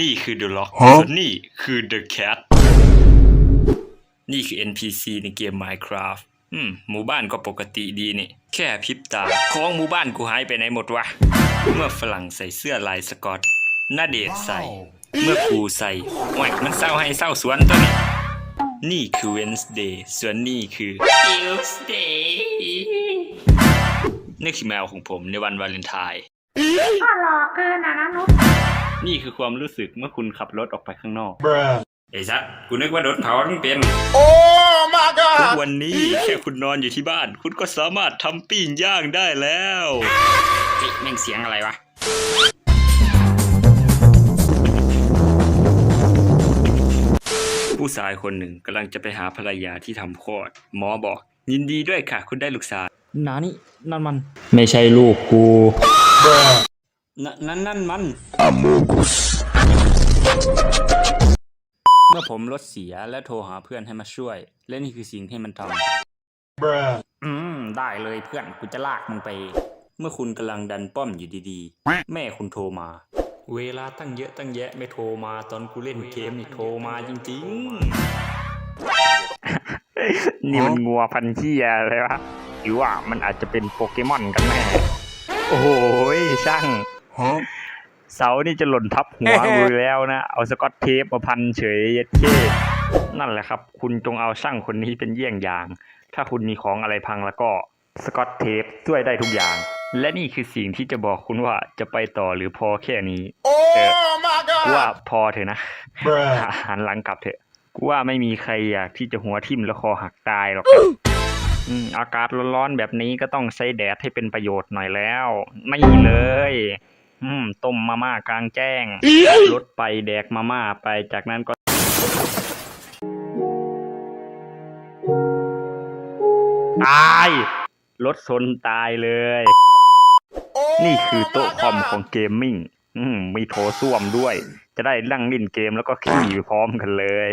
นี่คือ The Lock ฮะส่วนนี่คือ The Cat นี่คือ NPC ในเกม Minecraft อืมหมู่บ้านก็ปกติดีนี่ แค่พริบตา ของหมู่บ้านกูหายไปไหนหมดวะ เมื่อฝรั่งใส่เสื้อลายสกอตหน้าเดชน์ใส่ เมื่อครูใส่แหวกมันเศร้าให้เศร้าสวนตัวนี้นี่คือ Wednesday ส่วนนี่คือ Tuesday นี่คือแมวของผมในวันวาเลนไทน์ก็รอเกินนะนะนุ๊ก นี่คือความรู้สึกเมื่อคุณขับรถออกไปข้างนอก Bruh. ไอ้สัตว์กูนึกว่าโดนเผาทั้งเป็น Oh my ทุก god! วันนี้แค่คุณนอนอยู่ที่บ้าน คุณก็สามารถทำปิ้งย่างได้แล้วเฮ้ยแม่งเสียงอะไรวะ ผู้ชายคนหนึ่งกำลังจะไปหาภรรยาที่ทำคลอด หมอบอก ยินดีด้วยค่ะ คุณได้ลูกชาย นานี่นั่นมัน ไม่ใช่ลูกกู Bruh. นั่นนั่นมัน Amogus. เมื่อผมรถเสียและโทรหาเพื่อนให้มาช่วย และนี่คือสิ่งที่มันทำ Bruh. อืม ได้เลยเพื่อนกูจะลากมึงไป เมื่อคุณกำลังดันป้อมอยู่ดีๆ แม่คุณโทรมา เวลาตั้งเยอะตั้งแยะไม่โทรมาตอนกูเล่นเกมนี่โทรมาจริงๆ นี่มันงัวพันเชียอะไรวะหรือว่ามันอาจจะเป็นโปเกมอนกันแน่โอ้โหช่าง Huh? เสานี่จะหล่นทับหัวกูแล้วนะ เอาสกอตเทปมาพันเฉยเย็ดเค้นั่นแหละครับ คุณจงเอาช่างคนนี้เป็นเยี่ยงอย่าง ถ้าคุณมีของอะไรพังแล้วก็สกอตเทปช่วยได้ทุกอย่าง และนี่คือสิ่งที่จะบอกคุณว่าจะไปต่อหรือพอแค่นี้ Oh my กูว่า god! พอเถอะนะ Bruh. หันหลังกลับเถอะกูว่าไม่มีใครอยากที่จะหัวทิ่มแล้วคอหักตายหรอกอืมอากาศร้อนๆแบบนี้ก็ต้องใช้แดดให้เป็นประโยชน์หน่อยแล้ว ไม่เลย อืม ต้มมาม่ากลางแจ้งรถไปแดกมาม่าไปจากนั้นก็ตายรถชนตายเลย นี่คือโต๊ะคอมของเกมมิ่ง อืมมีโถส้วมด้วย จะได้นั่งเล่นเกมแล้วก็ขี่ไปพร้อมกันเลย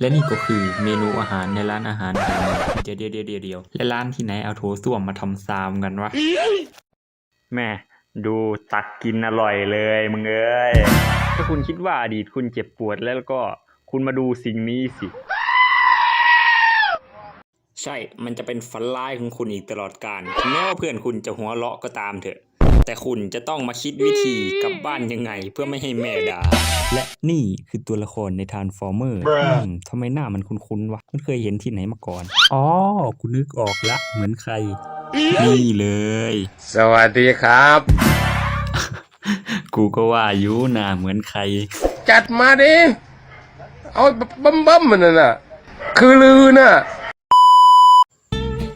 และนี่ก็คือเมนูอาหารในร้านอาหารแห่งหนึ่งเดี๋ยวเดี๋ยวเดี๋ยวเดี๋ยวเดี๋ยวและร้านที่ไหนเอาโถส้วมมาทำซามกันวะแม่ ดูตักกินอร่อยเลยมึงเอ้ย ถ้าคุณคิดว่าอดีตคุณเจ็บปวดแล้วก็คุณมาดูสิ่งนี้สิ ใช่ มันจะเป็นฝันร้ายของคุณอีกตลอดกาลแม้ว่าเพื่อนคุณจะหัวเราะก็ตามเถอะ แต่คุณจะต้องมาคิดวิธีกลับบ้านยังไงเพื่อไม่ให้แม่ด่า และนี่คือตัวละครในทานฟอร์เมอร์ Bruh ทำไมหน้ามันคุ้นๆวะ มันเคยเห็นที่ไหนมาก่อน อ๋อ กูนึกออกละ เหมือนใคร นี่เลย สวัสดีครับ กูก็ว่าอยุหน้าเหมือนใคร จัดมาดิ เอาบัมบัมมันน่ะนะคือลือน่ะ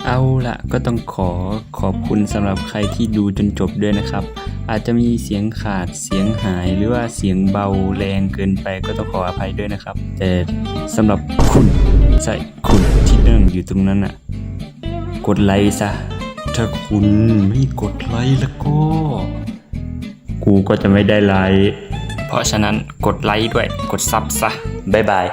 เอาละก็ต้องขอขอบคุณสำหรับใครที่ดูจนจบด้วยนะครับ อาจจะมีเสียงขาดเสียงหายหรือว่าเสียงเบาแรงเกินไปก็ต้องขออภัยด้วยนะครับ แต่สำหรับคุณใช่คุณที่นั่งอยู่ตรงนั้นอะ กดไลค์ซะ ถ้าคุณไม่กดไลค์แล้วก็ กูก็จะไม่ได้ไลค์ เพราะฉะนั้นกดไลค์ด้วย กดซับซะ บ๊ายบาย